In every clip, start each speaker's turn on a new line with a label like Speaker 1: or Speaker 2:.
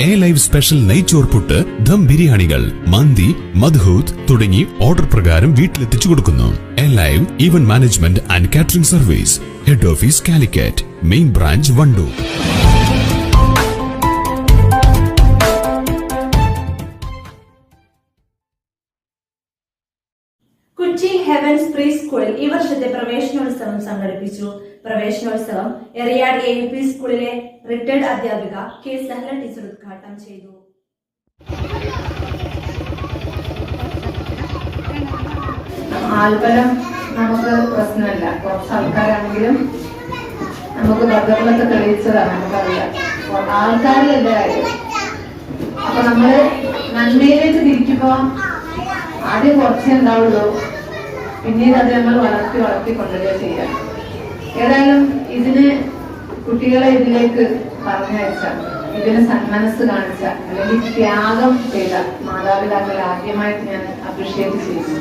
Speaker 1: A live special നെയ്ച്ചോർ puttu dum ബിരിയാണികൾ. മന്തി മധുഹൂത്ത് തുടങ്ങി ഓർഡർ പ്രകാരം വീട്ടിലെത്തിച്ചു കൊടുക്കുന്നു. A live event management and catering service. Head office Calicut. Main branch Wandoor.
Speaker 2: Kochi heavens pre സ്കൂളിൽ ഈ വർഷത്തെ പ്രവേശനോത്സവം സംഘടിപ്പിച്ചു. പ്രവേശനോത്സവം എറിയാട് എ പി സ്കൂളിലെ റിട്ടയർഡ് അധ്യാപിക കെ സഹല ടീച്ചർ ഉദ്ഘാടനം ചെയ്തു.
Speaker 3: ആൽബലം നമുക്ക് പ്രശ്നമില്ല. കുറച്ച് ആൾക്കാരാണെങ്കിലും നമുക്ക് ഭദ്രങ്ങളൊക്കെ തെളിയിച്ചതാണ് നമുക്കറിയാം. ആൾക്കാരിലല്ല കാര്യം? അപ്പൊ നമ്മൾ നന്മയിലേക്ക് തിരിക്കുമ്പോ ആദ്യം കുറച്ചേ ഉണ്ടാവുള്ളൂ. പിന്നീട് അത് നമ്മൾ വളർത്തി വളർത്തി കൊണ്ടുവരിക ചെയ്യാം. ഏതായാലും ഇതിന് കുട്ടികളെ ഇതിലേക്ക് പറഞ്ഞയച്ച ഇതിന് സന്മനസ് കാണിച്ച അല്ലെങ്കിൽ ത്യാഗം ചെയ്ത മാതാപിതാക്കളെ ആദ്യമായിട്ട് ഞാൻ അപ്രിഷിയേറ്റ് ചെയ്യുന്നു.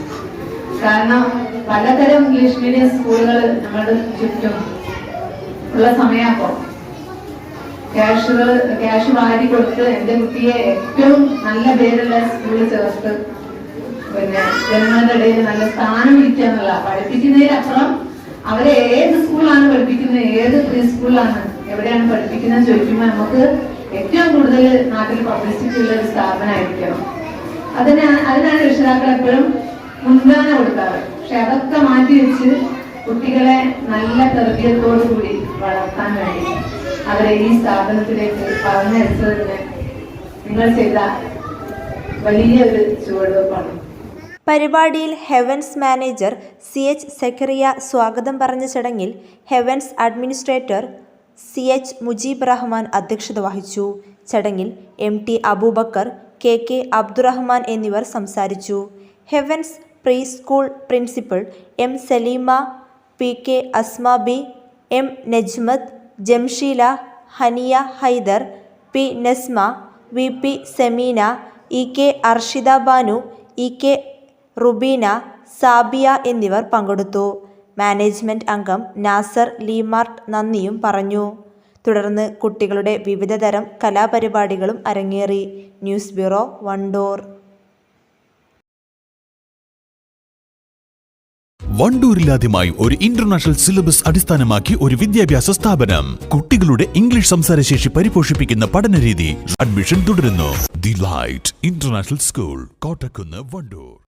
Speaker 3: കാരണം പലതരം ഇംഗ്ലീഷ് മീഡിയം സ്കൂളുകൾ നമ്മുടെ ചുറ്റും ഉള്ള സമയമാക്കും ക്യാഷുകൾ ക്യാഷ് വാരി കൊടുത്ത് എന്റെ കുട്ടിയെ ഏറ്റവും നല്ല പേരുള്ള സ്കൂളിൽ ചേർത്ത് പിന്നെ ജനങ്ങളുടെ ഇടയിൽ നല്ല സ്ഥാനം പിടിക്കുക എന്നുള്ള പഠിപ്പിക്കുന്നതിനപ്പുറം അവരെ ഏത് സ്കൂളിലാണ് പഠിപ്പിക്കുന്നത് ഏത് പ്രീ സ്കൂളിലാണ് എവിടെയാണ് പഠിപ്പിക്കുന്നത് ചോദിക്കുമ്പോൾ നമുക്ക് ഏറ്റവും കൂടുതൽ നാട്ടിൽ പബ്ലിസിറ്റി ഉള്ള ഒരു സ്ഥാപനമായിരിക്കണം. അതിന് അതിനാണ് രക്ഷിതാക്കൾ എപ്പോഴും മുൻഗണന കൊടുക്കാറ്. പക്ഷെ അതൊക്കെ മാറ്റി വെച്ച് കുട്ടികളെ നല്ല തെർബീയത്തോടു കൂടി വളർത്താൻ വേണ്ടി അവരെ ഈ സ്ഥാപനത്തിലേക്ക് പറഞ്ഞയച്ചതിന് നിങ്ങൾ ചെയ്ത വലിയൊരു ചുവടുവെപ്പാണ്.
Speaker 4: പരിപാടിയിൽ heavens manager C H Zakariya സ്വാഗതം പറഞ്ഞ ചടങ്ങിൽ heavens administrator C H Mujeeb Rahman അധ്യക്ഷത വഹിച്ചു. ചടങ്ങിൽ M T Abubakar K K Abdurahman എന്നിവർ സംസാരിച്ചു. Heavens pre school principal M Saleema P K Asma B M Najmath Jamsheela Haniya Haidar P Nasma V P Semeena E K Arshida Banu E K Rubeena Sabiya എന്നിവർ പങ്കെടുത്തു. Management അംഗം നാസർ ലീമാർട്ട് നന്ദിയും പറഞ്ഞു. തുടർന്ന് കുട്ടികളുടെ വിവിധതരം കലാപരിപാടികളും അരങ്ങേറി. News bureau Wandoor.
Speaker 5: വണ്ടൂരിലാദ്യമായി ഒരു ഇന്റർനാഷണൽ സിലബസ് അടിസ്ഥാനമാക്കി ഒരു വിദ്യാഭ്യാസ സ്ഥാപനം. കുട്ടികളുടെ ഇംഗ്ലീഷ് സംസാരശേഷി പരിപോഷിപ്പിക്കുന്ന പഠനരീതി അഡ്മിഷൻ തുടരുന്നു. The light international school Kottakkunnu Wandoor.